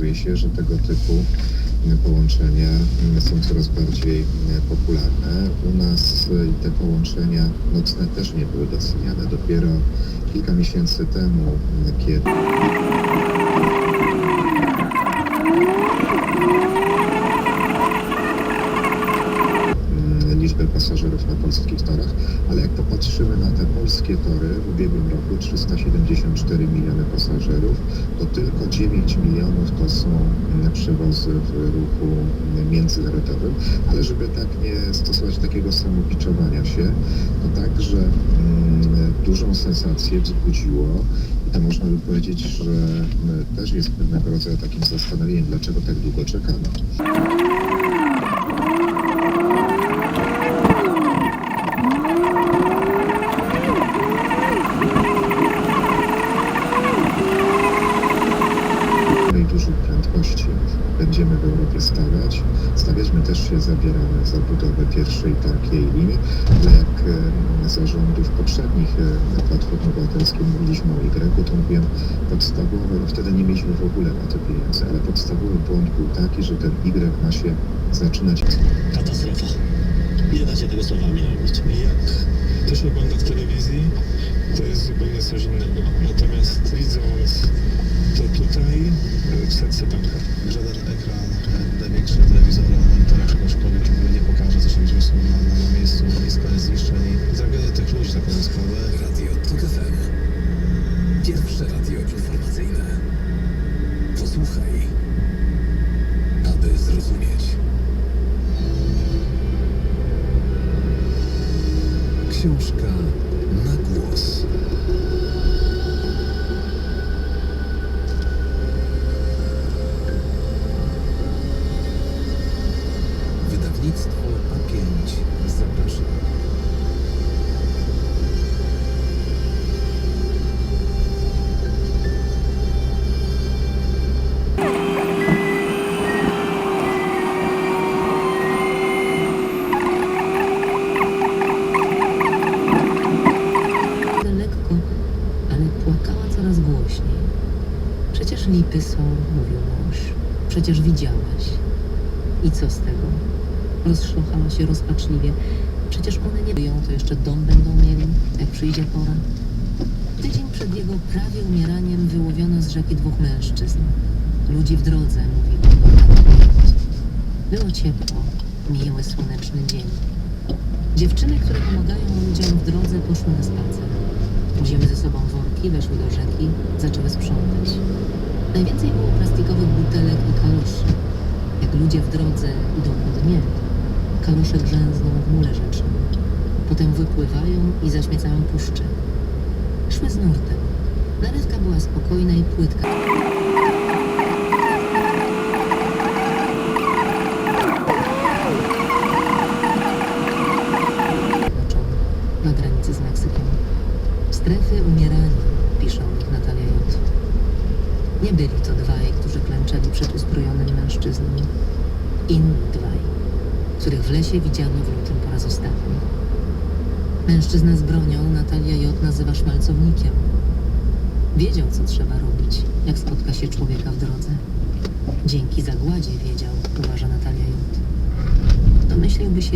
okazuje się, że tego typu e, połączenia e, są coraz bardziej e, popularne. U nas e, te połączenia nocne też nie były doceniane. Dopiero kilka miesięcy temu, kiedy mm, liczbę pasażerów na polskich torach, ale jak popatrzymy na te polskie tory, w ubiegłym roku 374 miliony pasażerów, to tylko 9 milionów to są przewozy w ruchu międzynarodowym, ale żeby tak nie stosować takiego samopiczowania się, to także mm, dużą sensację wzbudziło i to można by powiedzieć, że mm, też jest pewnego rodzaju takim zastanowieniem, dlaczego tak długo czekano. Się zabieramy za budowę pierwszej takiej linii, ale jak e, zarządów poprzednich e, Platformy Obywatelskiej mówiliśmy o Y, to mówiłem podstawowy, no wtedy nie mieliśmy w ogóle na to pieniędzy, ale podstawowy błąd był taki, że ten Y ma się zaczynać Katastrofa. Nie da się tego słowami robić. Jak to się ogląda w telewizji, to jest zupełnie coś innego. Natomiast widząc to tutaj, e, w serce pęka. Żaden ekran największy telewizor Pierwsze radio informacyjne. Posłuchaj, aby zrozumieć. Książka na głos. Wydawnictwo Lipy są, mówił mąż. Przecież widziałaś. I co z tego? Rozszlochała się rozpaczliwie. Przecież one nie wyją, to jeszcze dom będą mieli, jak przyjdzie pora. Tydzień przed jego prawie umieraniem wyłowiono z rzeki dwóch mężczyzn. Ludzi w drodze, mówił. Było ciepło, miły słoneczny dzień. Dziewczyny, które pomagają ludziom w drodze, poszły na spacer. Wzięły ze sobą worki, weszły do rzeki, zaczęły sprzątać. Najwięcej było plastikowych butelek i kaloszy. Jak ludzie w drodze idą po dnie, kalosze grzęzną w mule rzecznym. Potem wypływają i zaśmiecają puszcze. Szły z nurtem. Nalewka była spokojna i płytka. Na granicy z Meksykiem. Strefy umierania, pisze o nich Natalia J. Nie byli to dwaj, którzy klęczeli przed uzbrojonym mężczyzną. Inni dwaj, których w lesie widziano w lutym po raz ostatni. Mężczyznę z bronią Natalia J. nazywa szmalcownikiem. Wiedział, co trzeba robić, jak spotka się człowieka w drodze. Dzięki zagładzie wiedział, uważa Natalia J. Domyśliłby się,